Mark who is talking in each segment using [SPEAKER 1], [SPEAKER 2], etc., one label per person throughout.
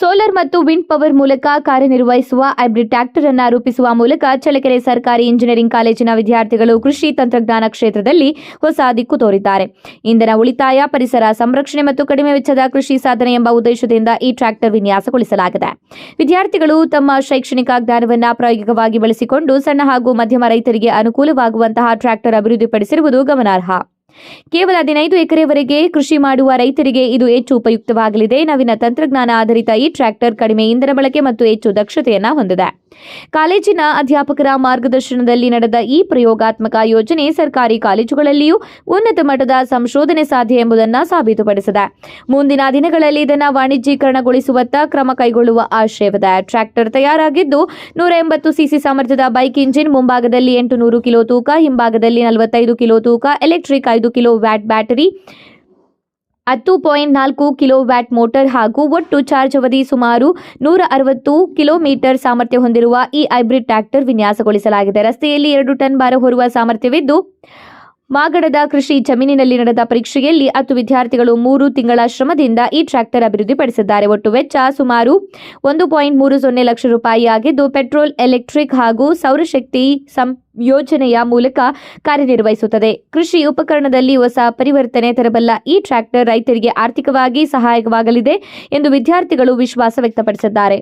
[SPEAKER 1] Solar ಮತ್ತು wind power ಮೂಲಕ ಕಾರ್ಯನಿರ್ವಹಿಸುವ ಹೈಬ್ರಿಡ್ ಟ್ರ್ಯಾಕ್ಟರ್ ಅನ್ನು ರೂಪಿಸುವ ಮೂಲಕ ಚಳ್ಳಕೆರೆ ಸರ್ಕಾರಿ ಇಂಜಿನಿಯರಿಂಗ್ ಕಾಲೇಜಿನ ವಿದ್ಯಾರ್ಥಿಗಳು ಕೃಷಿ ತಂತ್ರಜ್ಞಾನ ಕ್ಷೇತ್ರದಲ್ಲಿ ಹೊಸ ದಿಕ್ಕು ತೋರಿದ್ದಾರೆ. ಇಂಧನ ಉಳಿತಾಯ, ಪರಿಸರ ಸಂರಕ್ಷಣೆ ಮತ್ತು ಕಡಿಮೆ ವೆಚ್ಚದ ಕೃಷಿ ಸಾಧನೆ ಎಂಬ ಉದ್ದೇಶದಿಂದ ಈ ಟ್ರ್ಯಾಕ್ಟರ್ ವಿನ್ಯಾಸಗೊಳಿಸಲಾಗಿದೆ. ವಿದ್ಯಾರ್ಥಿಗಳು ತಮ್ಮ ಶೈಕ್ಷಣಿಕ ಜ್ಞಾನವನ್ನು ಪ್ರಾಯೋಗಿಕವಾಗಿ ಬಳಸಿಕೊಂಡು ಸಣ್ಣ ಹಾಗೂ ಮಧ್ಯಮ ರೈತರಿಗೆ ಅನುಕೂಲವಾಗುವಂತಹ ಟ್ರ್ಯಾಕ್ಟರ್ ಅಭಿವೃದ್ಧಿಪಡಿಸಿರುವುದು ಗಮನಾರ್ಹ. ಕೇವಲ ಹದಿನೈದು ಎಕರೆವರೆಗೆ ಕೃಷಿ ಮಾಡುವ ರೈತರಿಗೆ ಇದು ಹೆಚ್ಚು ಉಪಯುಕ್ತವಾಗಲಿದೆ. ನವೀನ ತಂತ್ರಜ್ಞಾನ ಆಧಾರಿತ ಈ ಟ್ರ್ಯಾಕ್ಟರ್ ಕಡಿಮೆ ಇಂಧನ ಬಳಕೆ ಮತ್ತು ಹೆಚ್ಚು ದಕ್ಷತೆಯನ್ನು ಹೊಂದಿದೆ. ಕಾಲೇಜಿನ ಅಧ್ಯಾಪಕರ ಮಾರ್ಗದರ್ಶನದಲ್ಲಿ ನಡೆದ ಈ ಪ್ರಯೋಗಾತ್ಮಕ ಯೋಜನೆ ಸರ್ಕಾರಿ ಕಾಲೇಜುಗಳಲ್ಲಿಯೂ ಉನ್ನತ ಮಟ್ಟದ ಸಂಶೋಧನೆ ಸಾಧ್ಯ ಎಂಬುದನ್ನು ಸಾಬೀತುಪಡಿಸಿದೆ. ಮುಂದಿನ ದಿನಗಳಲ್ಲಿ ಇದನ್ನು ವಾಣಿಜ್ಯೀಕರಣಗೊಳಿಸುವತ್ತ ಕ್ರಮ ಕೈಗೊಳ್ಳುವ ಆಶಯವಿದೆ. ಟ್ರ್ಯಾಕ್ಟರ್ ತಯಾರಾಗಿದ್ದು ನೂರ ಎಂಬತ್ತು ಸಿಸಿ ಸಾಮರ್ಥ್ಯದ ಬೈಕ್ ಇಂಜಿನ್ ಮುಂಭಾಗದಲ್ಲಿ ಎಂಟು ನೂರು ಕಿಲೋ ತೂಕ, ಹಿಂಭಾಗದಲ್ಲಿ ನಲವತ್ತೈದು ಕಿಲೋ ತೂಕ, ಎಲೆಕ್ಟ್ರಿಕ್ ಐದು ಕಿಲೋ ವ್ಯಾಟ್ ಬ್ಯಾಟರಿ ಹತ್ತು ಪಾಯಿಂಟ್ ನಾಲ್ಕು ಕಿಲೋ ವ್ಯಾಟ್ ಮೋಟರ್ ಹಾಗೂ ಒಟ್ಟು ಚಾರ್ಜ್ ಅವಧಿ ಸುಮಾರು ನೂರ ಅರವತ್ತು ಕಿಲೋಮೀಟರ್ ಸಾಮರ್ಥ್ಯ ಹೊಂದಿರುವ ಈ ಹೈಬ್ರಿಡ್ ಟ್ರ್ಯಾಕ್ಟರ್ ವಿನ್ಯಾಸಗೊಳಿಸಲಾಗಿದೆ. ರಸ್ತೆಯಲ್ಲಿ ಎರಡು ಟನ್ ಭಾರ ಹೊರುವ ಸಾಮರ್ಥ್ಯವಿದ್ದು ಮಾಗಡದ ಕೃಷಿ ಜಮೀನಿನಲ್ಲಿ ನಡೆದ ಪರೀಕ್ಷೆಯಲ್ಲಿ ಹತ್ತು ವಿದ್ಯಾರ್ಥಿಗಳು ಮೂರು ತಿಂಗಳ ಶ್ರಮದಿಂದ ಈ ಟ್ರ್ಯಾಕ್ಟರ್ ಅಭಿವೃದ್ಧಿಪಡಿಸಿದ್ದಾರೆ. ಒಟ್ಟು ವೆಚ್ಚ ಸುಮಾರು ಒಂದು ಪಾಯಿಂಟ್ ಮೂರು ಸೊನ್ನೆ ಲಕ್ಷ ರೂಪಾಯಿ ಆಗಿದ್ದು, ಪೆಟ್ರೋಲ್, ಎಲೆಕ್ಟ್ರಿಕ್ ಹಾಗೂ ಸೌರಶಕ್ತಿ ಸಂಯೋಜನೆಯ ಮೂಲಕ ಕಾರ್ಯನಿರ್ವಹಿಸುತ್ತದೆ. ಕೃಷಿ ಉಪಕರಣದಲ್ಲಿ ಹೊಸ ಪರಿವರ್ತನೆ ತರಬಲ್ಲ ಈ ಟ್ರ್ಯಾಕ್ಟರ್ ರೈತರಿಗೆ ಆರ್ಥಿಕವಾಗಿ ಸಹಾಯಕವಾಗಲಿದೆ ಎಂದು ವಿದ್ಯಾರ್ಥಿಗಳು ವಿಶ್ವಾಸ ವ್ಯಕ್ತಪಡಿಸಿದ್ದಾರೆ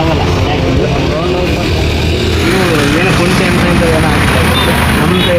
[SPEAKER 2] ಆಗಲ್ಲ ಯಾಕಂದ್ರೆ ಏನು ಕುಂಟೆ ಅಂತ ಇಂದ ಏನೋ ಆಗ್ತದೆ ನಮ್ಮ ಕೈ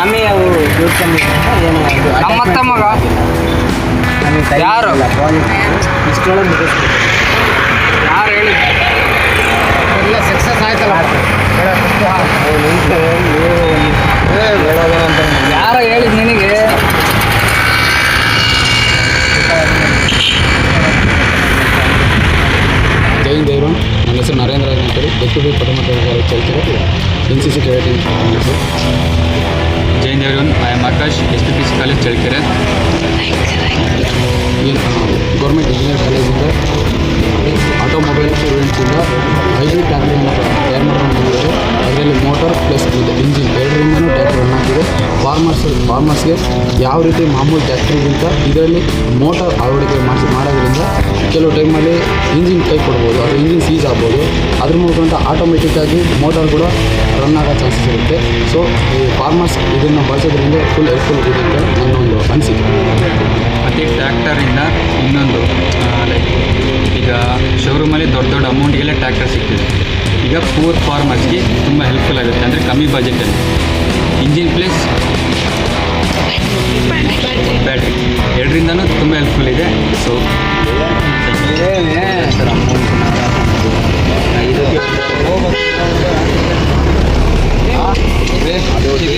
[SPEAKER 2] ನಮಗೆ ಅವು ದುಡ್ಡು ಕಮ್ಮಿ ಅಂತ
[SPEAKER 3] ನಮ್ಮ ತಮ್ಮಗ
[SPEAKER 2] ನಮಗೆ
[SPEAKER 3] ಯಾರು?
[SPEAKER 2] ಮುಗಿಸ್ಬೇಕು
[SPEAKER 3] ಯಾರು ಹೇಳಿ?
[SPEAKER 2] ಎಲ್ಲ ಸಕ್ಸಸ್ ಆಯ್ತಲ್ಲ.
[SPEAKER 3] ಯಾರ ಹೇಳಿದ್ ನಿನಗೆ?
[SPEAKER 4] ಜೈ ಹಿಂದ್ ನನ್ನ ಹೆಸರು ನರೇಂದ್ರ ಅಂತೇಳಿ ಬೆಟ್ಟು ಪಿ ಚಲಿಸಿರೋದು ಚರಿತ್ರೆ
[SPEAKER 5] Jain ದೇವ್ರನ್ I am Akash S P P C college Challakere
[SPEAKER 4] government engineer ಕಾಲೇಜಿಂದ ಆಟೋಮೊಬೈಲ್ ಸ್ಟೂಡೆಂಟ್ಸಿಂದ ಹೈಬ್ರಿಡ್ ಟ್ಯಾಕ್ಟ್ರಿಯನ್ನು ತಯಾರು ಮಾಡ್ಕೊಂಡಿದ್ದಾರೆ ಅದರಲ್ಲಿ ಮೋಟಾರ್ ಪ್ಲಸ್ ವಿತ್ ಇಂಜಿನ್ ಎರಡರಿಂದನೂ ಟ್ಯಾಕ್ಟರ್ ರನ್ ಆಗ್ತಿದೆ. ಫಾರ್ಮರ್ಸ್ ಫಾರ್ಮರ್ಸ್ಗೆ ಯಾವ ರೀತಿ ಮಾಮೂಲಿ ಟ್ಯಾಕ್ಟ್ರಿಗಿಂತ ಇದರಲ್ಲಿ ಮೋಟಾರ್ ಅಳವಡಿಕೆ ಮಾಡಿಸಿ ಮಾಡೋದ್ರಿಂದ ಟೈಮಲ್ಲಿ ಇಂಜಿನ್ ಕೈ ಕೊಡ್ಬೋದು, ಅದು ಇಂಜಿನ್ ಸೀಸ್ ಆಗ್ಬೋದು. ಅದ್ರ ಮೂಲಕ ಆಟೋಮೆಟಿಕ್ಕಾಗಿ ಮೋಟಾರ್ ಕೂಡ ರನ್ ಆಗೋ ಚಾನ್ಸಸ್ ಇರುತ್ತೆ. ಸೊ ಈ ಫಾರ್ಮರ್ಸ್ ಇದನ್ನು ಬಳಸೋದ್ರಿಂದ ಫುಲ್ ಹೆಲ್ಪ್ಫುಲ್ ಇದೆ ಅಂತ ನನ್ನ ಒಂದು ಅನಿಸಿಕೆ.
[SPEAKER 5] ಅದೇ ಟ್ರ್ಯಾಕ್ಟರಿಂದ ಇನ್ನೊಂದು ಲೈಕ್ ಈಗ ಶೋರೂಮಲ್ಲಿ ದೊಡ್ಡ ದೊಡ್ಡ ಅಮೌಂಟಿಗೆಲ್ಲ ಟ್ರ್ಯಾಕ್ಟರ್ ಸಿಗ್ತದೆ. ಈಗ ಪೂರ್ ಫಾರ್ಮರ್ಸ್ಗೆ ತುಂಬ ಹೆಲ್ಪ್ಫುಲ್ ಆಗುತ್ತೆ. ಅಂದರೆ ಕಮ್ಮಿ ಬಜೆಟಲ್ಲಿ ಇಂಜಿನ್ ಪ್ಲೇಸ್ ಬ್ಯಾಟ್ರಿ ಎರಡರಿಂದನೂ ತುಂಬ ಹೆಲ್ಪ್ಫುಲ್ ಇದೆ. ಸೊ